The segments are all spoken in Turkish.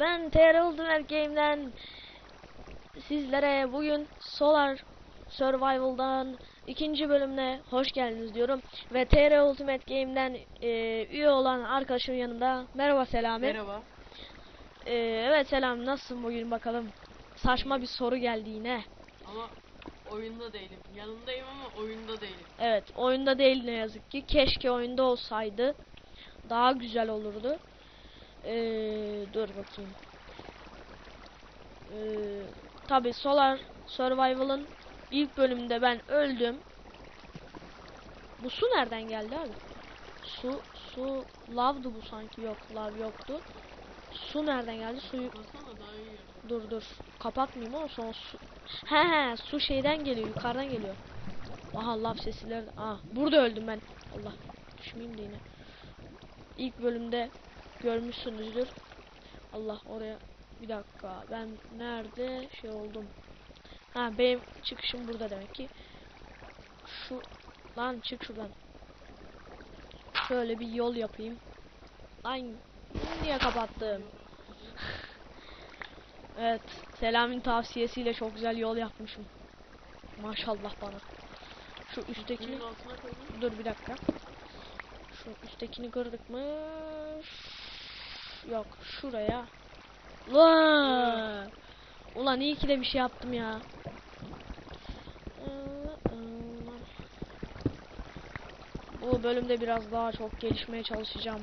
ben TR Ultimate Game'den sizlere bugün Solar Survival'dan ikinci bölümüne hoş geldiniz diyorum. Ve TR Ultimate Game'den e, üye olan arkadaşım yanımda. Merhaba Selami. Merhaba. E, evet Selam nasılsın bugün bakalım. Saçma bir soru geldi yine. Ama oyunda değilim. Yanındayım ama oyunda değilim. Evet oyunda değil ne yazık ki. Keşke oyunda olsaydı. Daha güzel olurdu. Ee, dur bakayım. Ee, Tabi Solar Survival'ın ilk bölümünde ben öldüm. Bu su nereden geldi abi? Su, su, lavdı bu sanki. Yok, lav yoktu. Su nereden geldi? Suyu. Dur dur. Kapatmayayım ama sonra su. He he su şeyden geliyor yukarıdan geliyor. Aha laf sesiler. Ah burada öldüm ben. Allah düşmeyeyim de yine. İlk bölümde görmüşsünüzdür. Allah oraya bir dakika ben nerede şey oldum. Ha benim çıkışım burada demek ki. Şu lan çık şuradan. Şöyle bir yol yapayım. Lan niye kapattım? Evet, Selam'ın tavsiyesiyle çok güzel yol yapmışım. Maşallah bana. Şu üsttekini dur bir dakika. Şu üsttekini kırdık mı? Yok, şuraya. La! Ulan iyi ki de bir şey yaptım ya. Bu bölümde biraz daha çok gelişmeye çalışacağım.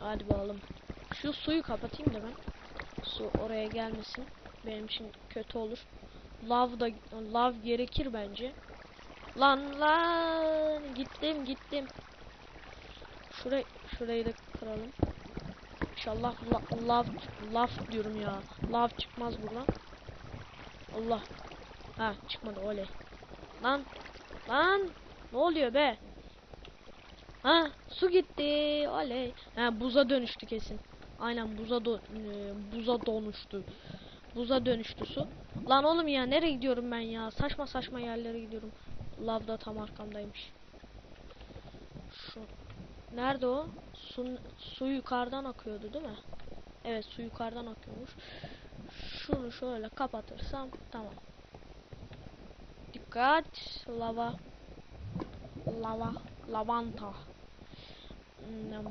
Hadi bakalım. Şu suyu kapatayım da ben. Su oraya gelmesin. Benim için kötü olur. Lav da lav gerekir bence. Lan lan gittim gittim. Şurayı şurayı da kıralım. İnşallah la, lav lav diyorum ya. Lav çıkmaz buradan. Allah. Ha çıkmadı oley. Lan lan ne oluyor be? Ha su gitti. Oley. Ha buza dönüştü kesin. Aynen buza do e, buza donuştu. Buza dönüştü su. Lan oğlum ya nereye gidiyorum ben ya? Saçma saçma yerlere gidiyorum. Lav da tam arkamdaymış. Şu Nerede o? Su, su yukarıdan akıyordu değil mi? Evet su yukarıdan akıyormuş. Şunu şöyle kapatırsam tamam. Dikkat lava lava lavanta. Hmm,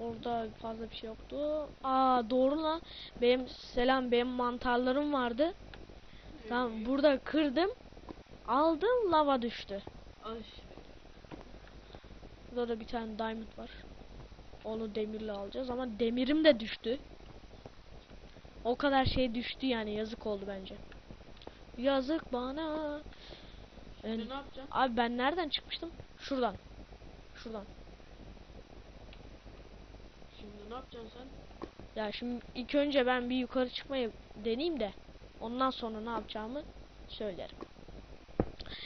Orada fazla bir şey yoktu. Aa doğru lan. Benim selam benim mantarlarım vardı. Tamam burada kırdım. Aldım lava düştü. İşte. Burada da bir tane diamond var. Onu demirle alacağız ama demirim de düştü. O kadar şey düştü yani yazık oldu bence. Yazık bana. Şimdi ne yapacaksın? abi ben nereden çıkmıştım? Şuradan. Şuradan. Şimdi ne yapacaksın sen? Ya şimdi ilk önce ben bir yukarı çıkmayı deneyeyim de ondan sonra ne yapacağımı söylerim.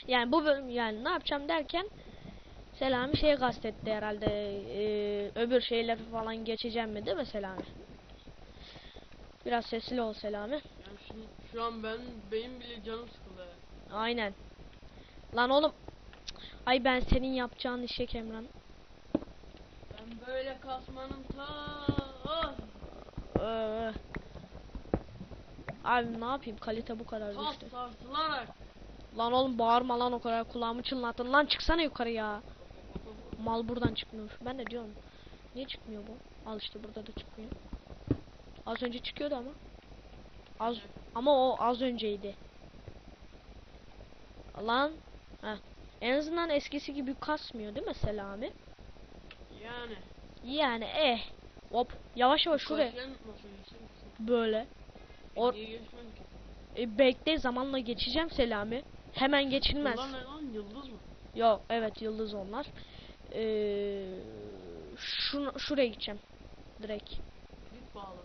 Yani bu bölüm yani ne yapacağım derken Selami şey kastetti herhalde eee, öbür şeyleri falan geçeceğim mi değil mi Selami? Biraz sesli ol Selami. Yani şimdi şu an ben benim bile canım sıkıldı. Aynen. Lan oğlum. Ay ben senin yapacağın işe Kemran. Ben böyle kasmanın ta ah, Ee, abi ne yapayım kalite bu kadar tas düştü. sarsılarak. Lan oğlum bağırma lan o kadar kulağımı çınlattın. Lan çıksana yukarı ya. Mal buradan çıkmıyor. Ben de diyorum. Niye çıkmıyor bu? Al işte burada da çıkmıyor. Az önce çıkıyordu ama. Az ama o az önceydi. Lan. Heh. En azından eskisi gibi kasmıyor değil mi Selami? Yani. Yani eh. Hop. Yavaş yavaş şuraya. Böyle. Or e, bekle zamanla geçeceğim Selami. Hemen geçilmez. Bunlar ne lan yıldız mı? Yok evet yıldız onlar. Ee, şunu, şuraya gideceğim. Direkt. Dik bağlı.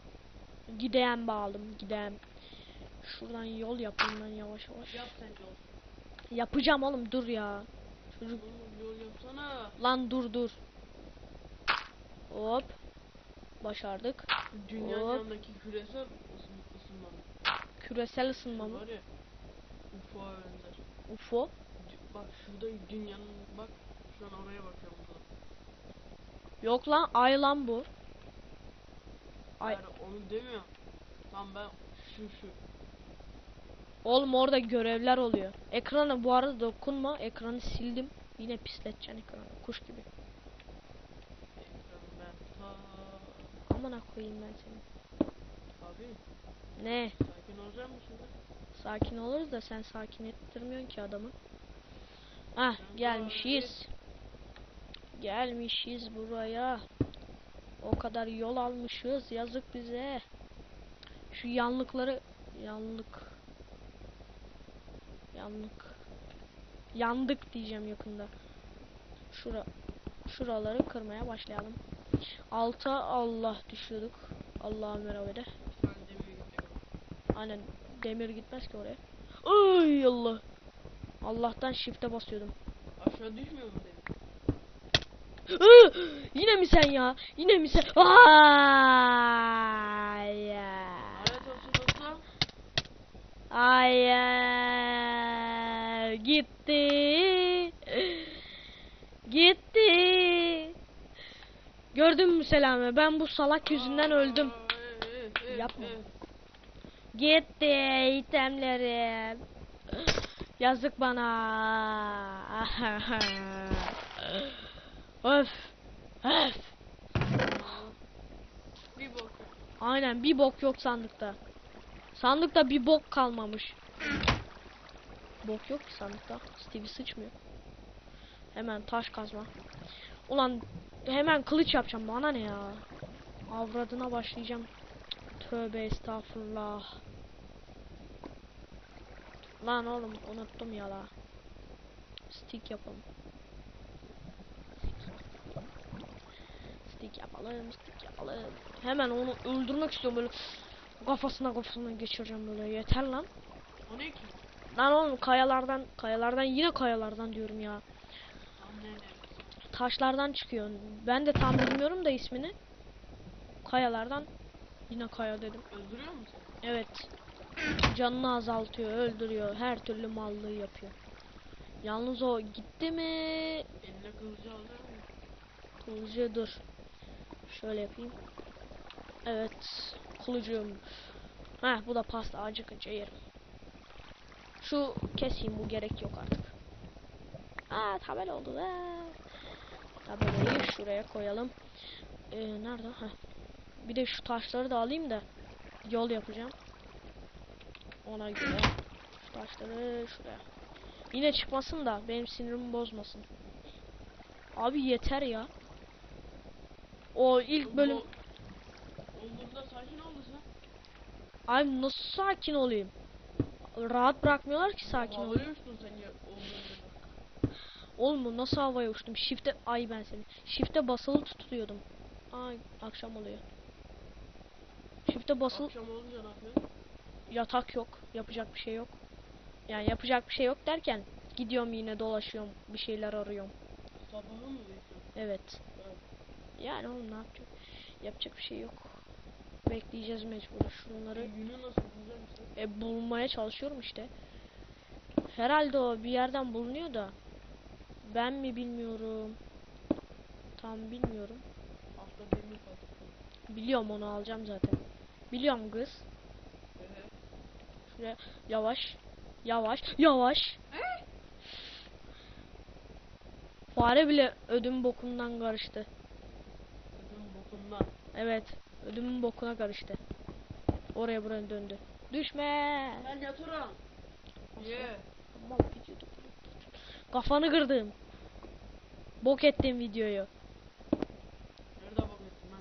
Gideyim bağlım gideyim. Şuradan yol yapayım ben yavaş yavaş. Yap sen yol. Yapacağım oğlum dur ya. Çocuk Oğlum yol yapsana. lan dur dur. Hop. Başardık. Dünyanın Hop. yanındaki küresel ısın, ısınma mı? Küresel ısınma mı? Var ya. UFO'ya benzer. UFO. Bak şurada dünyanın bak. Şu an oraya bakıyorum burada. Yok lan ay lan bu. Ay. Yani onu demiyorum. Lan ben şu şu. Oğlum orada görevler oluyor. Ekrana bu arada dokunma. Ekranı sildim. Yine pisleteceksin ekranı. Kuş gibi. Ekranı ta... Amına koyayım ben seni. Abi Ne? sakin olacak mısın? Sakin oluruz da sen sakin ettirmiyorsun ki adamı. Ah gelmişiz. Gelmişiz buraya. O kadar yol almışız. Yazık bize. Şu yanlıkları yanlık yanlık yandık diyeceğim yakında. Şura şuraları kırmaya başlayalım. Alta Allah düşüyorduk. Allah'a merhaba de. Ben demir gidiyorum. Aynen demir gitmez ki oraya. Ay Allah. Allah'tan shift'e basıyordum. Aşağı düşmüyor mu demir? Yine mi sen ya? Yine mi sen? Ay. Gitti. Gitti. Gördün mü Selami? Ben bu salak yüzünden öldüm. Yapma. Gitti itemlerim. Yazık bana. öf. Öf. Bir bok. Aynen bir bok yok sandıkta. Sandıkta bir bok kalmamış. Bok yok ki sandıkta. Stevie sıçmıyor. Hemen taş kazma. Ulan hemen kılıç yapacağım bana ne ya. Avradına başlayacağım. Tövbe estağfurullah. Lan oğlum unuttum ya la. Stick yapalım. Stick yapalım, stick yapalım. Hemen onu öldürmek istiyorum böyle kafasına kafasına geçireceğim böyle yeter lan. O ne ki? Lan oğlum kayalardan kayalardan yine kayalardan diyorum ya. Taşlardan çıkıyor. Ben de tam bilmiyorum da ismini. Kayalardan yine kaya dedim. Öldürüyor musun? Evet. Canını azaltıyor, öldürüyor. Her türlü mallığı yapıyor. Yalnız o gitti mi? Eline kılıcı alacak mı? Kılıcı dur. Şöyle yapayım. Evet. Kılıcım. Heh bu da pasta acıkınca yerim. Şu keseyim bu gerek yok artık. Aa tabela oldu be. Tabelayı şuraya koyalım. Ee, nerede? Heh. Bir de şu taşları da alayım da yol yapacağım. Ona göre şu taşları şuraya. Yine çıkmasın da benim sinirimi bozmasın. Abi yeter ya. O ilk bölüm Olduğunda sakin ol sen. Abi nasıl sakin olayım? Rahat bırakmıyorlar ki sakin olayım. Havaya uçtun sen ya. Oğlum nasıl havaya uçtum? Shift'e ay ben seni. Shift'e basılı tutuyordum. Ay akşam oluyor. Shift'e basılı Akşam olunca ne yapıyorsun? yatak yok. Yapacak bir şey yok. Yani yapacak bir şey yok derken gidiyorum yine dolaşıyorum. Bir şeyler arıyorum. Sabahı mı bekliyorsun? Evet. Yani oğlum ne yapacak? Yapacak bir şey yok. Bekleyeceğiz mecbur. Şunları mısın? E bulmaya çalışıyorum işte. Herhalde o bir yerden bulunuyor da ben mi bilmiyorum. Tam bilmiyorum. Biliyorum onu alacağım zaten. Biliyorum kız. Şuraya yavaş. Yavaş. Yavaş. Fare bile ödüm bokundan karıştı. Evet. Ödümün bokuna karıştı. Oraya buraya döndü. Düşme. Gel yat oran. Ye. Aman videoda. Kafanı kırdım. Bok ettim videoyu. Nerede bakıyorsun lan?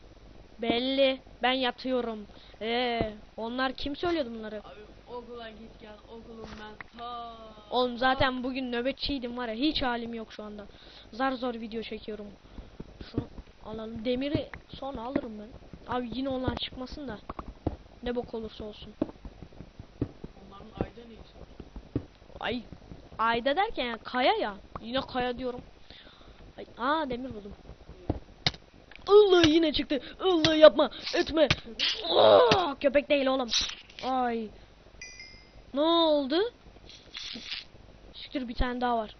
Belli. Ben yatıyorum. Ee, onlar kim söylüyordu bunları? Abi okula git gel okulum ben ta. Oğlum zaten bugün nöbetçiydim var ya hiç halim yok şu anda. Zar zor video çekiyorum. Alalım. Demiri sonra alırım ben. Abi yine onlar çıkmasın da. Ne bok olursa olsun. Onların ayda ne işi? Ay ayda derken yani kaya ya. Yine kaya diyorum. Ay, aa demir buldum. Allah yine çıktı. Allah yapma. Etme. Aa, köpek değil oğlum. Ay. Ne oldu? Şükür bir tane daha var.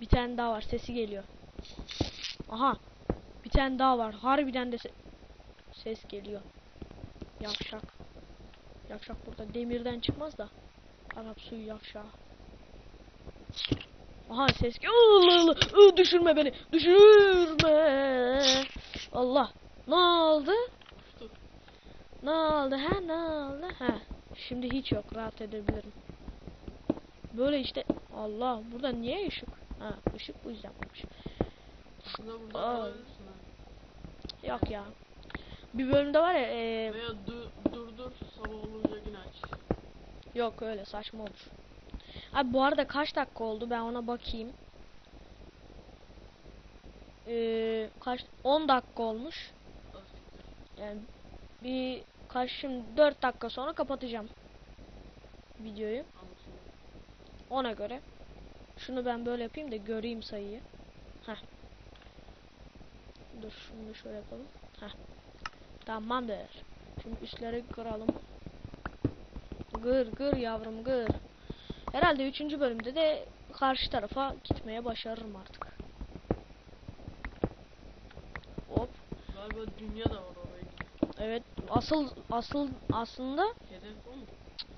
Bir tane daha var. Sesi geliyor. Aha. Tane daha var. Harbiden de se- Ses geliyor. Yavşak. Yavşak burada demirden çıkmaz da. Arap suyu yavşağı. Aha ses geliyor. Düşürme beni. Düşürme. Allah. Ne oldu? Ne oldu? Ha ne oldu? Ha. Şimdi hiç yok. Rahat edebilirim. Böyle işte. Allah. Burada niye ışık? Ha ışık bu yüzden burada ha. Yok ya. Bir bölümde var ya. e, Veya du durdur sabah olunca yine aç. yok öyle saçma olur. Abi bu arada kaç dakika oldu? Ben ona bakayım. Ee, kaç 10 dakika olmuş. Yani bir kaç şimdi 4 dakika sonra kapatacağım videoyu. Ona göre. Şunu ben böyle yapayım da göreyim sayıyı. Heh. Dur şunu şöyle yapalım. Heh. Tamamdır. Şimdi üstleri kıralım. Gır gır yavrum gır. Herhalde 3. bölümde de karşı tarafa gitmeye başarırım artık. Hop. Galiba dünya da var oraya. Evet. Asıl asıl aslında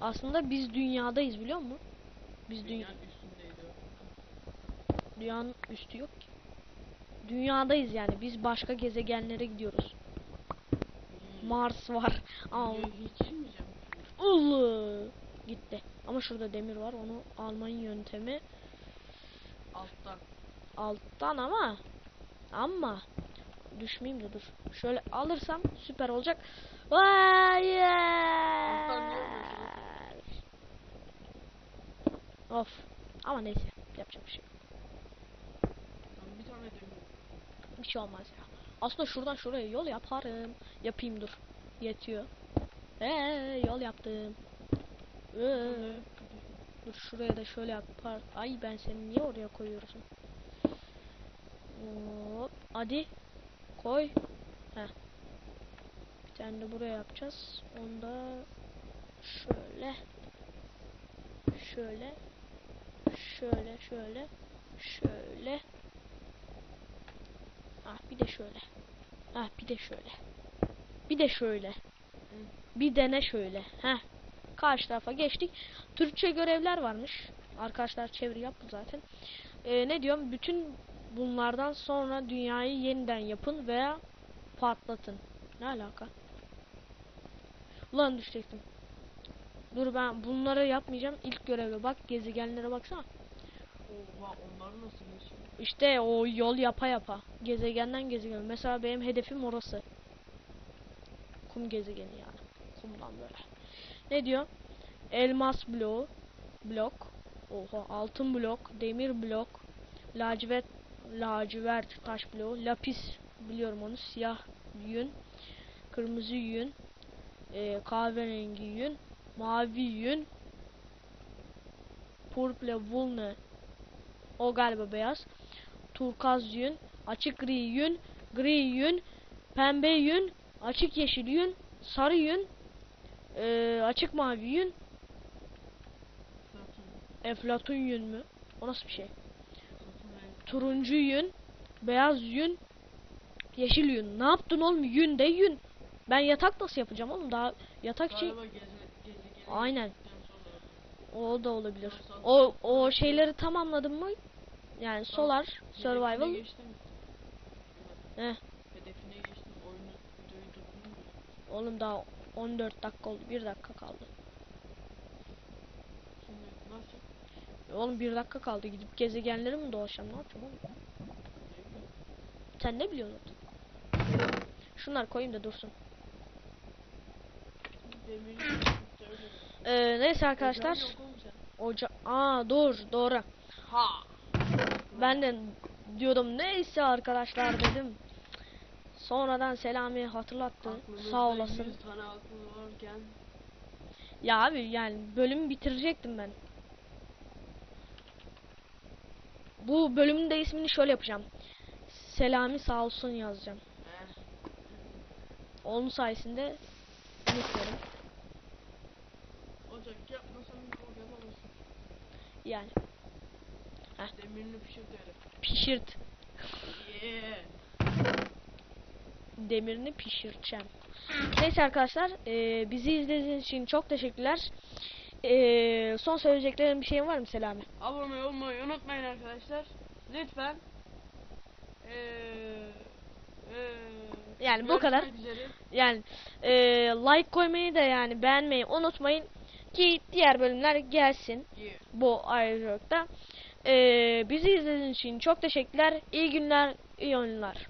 aslında biz dünyadayız biliyor musun? Biz dünya Dünyanın üstündeydi o. Dünyanın üstü yok ki. Dünyadayız yani. Biz başka gezegenlere gidiyoruz. Mars var. Al. Ulu. Gitti. Ama şurada demir var. Onu almanın yöntemi Alttan. alttan ama ama düşmeyeyim de dur. Şöyle alırsam süper olacak. Hayır. Of. Ama neyse. Yapacak bir şey. yok. Lan bir tane demir. Bir şey olmaz ya. Aslında şuradan şuraya yol yaparım. Yapayım dur. Yetiyor. Eee yol yaptım. Ee, dur şuraya da şöyle yapar. Ay ben seni niye oraya koyuyorsun? Hop. Hadi. Koy. Heh. Bir tane de buraya yapacağız. Onda şöyle. Şöyle. Şöyle şöyle. Şöyle. Ah bir de şöyle. Ah bir de şöyle. Bir de şöyle. Bir dene şöyle. Heh. Karşı tarafa geçtik. Türkçe görevler varmış. Arkadaşlar çeviri yaptı zaten. Ee, ne diyorum? Bütün bunlardan sonra dünyayı yeniden yapın veya patlatın. Ne alaka? Ulan düşecektim. Dur ben bunları yapmayacağım. İlk görevi bak gezegenlere baksana. Oha onları nasıl geçiyor? İşte o yol yapa yapa. Gezegenden gezegen. Mesela benim hedefim orası. Kum gezegeni yani. Kumdan böyle. Ne diyor? Elmas bloğu. Blok. Oha altın blok. Demir blok. Lacivert lacivert taş bloğu. Lapis biliyorum onu. Siyah yün. Kırmızı yün. eee, kahverengi yün. Mavi yün. Purple vulne o galiba beyaz. Turkaz yün, açık gri yün, gri yün, pembe yün, açık yeşil yün, sarı yün, eee, açık mavi yün, eflatun yün mü? O nasıl bir şey? Turuncu yün, beyaz yün, yeşil yün. Ne yaptın oğlum? Yün de yün. Ben yatak nasıl yapacağım oğlum? Daha yatak şey... Aynen. O da olabilir. O o şeyleri tamamladın mı? Yani Solar, Survival. Heh. Oğlum daha 14 dakika oldu. 1 dakika kaldı. Oğlum bir dakika kaldı. Gidip gezegenleri mi dolaşacağım? Ne yapacağım oğlum? Sen ne biliyorsun? Şunlar koyayım da dursun. Ee, neyse arkadaşlar. Oca Aa dur doğru. Ha. Ben de diyordum neyse arkadaşlar dedim. Sonradan Selami hatırlattı. Aklımızda Sağ olasın. 100 tane akıl varken Ya abi yani bölümü bitirecektim ben. Bu bölümün de ismini şöyle yapacağım. Selami sağ olsun yazacağım. eh, Onun sayesinde unutmuyorum. ocak yapmasan o Yani Demirini pişirtelim. pişirt. Yeah. demirini pişireceğim. Neyse arkadaşlar e, bizi izlediğiniz için çok teşekkürler. E, son söyleyeceklerim bir şey var mı Selami? Abone olmayı unutmayın arkadaşlar. Lütfen. Ee, ee, Yani bu kadar. üzere. Yani e, like koymayı da yani beğenmeyi unutmayın ki diğer bölümler gelsin Yeah. bu ayrıcalıkta. E, bizi izlediğiniz için çok teşekkürler. İyi günler, iyi oyunlar.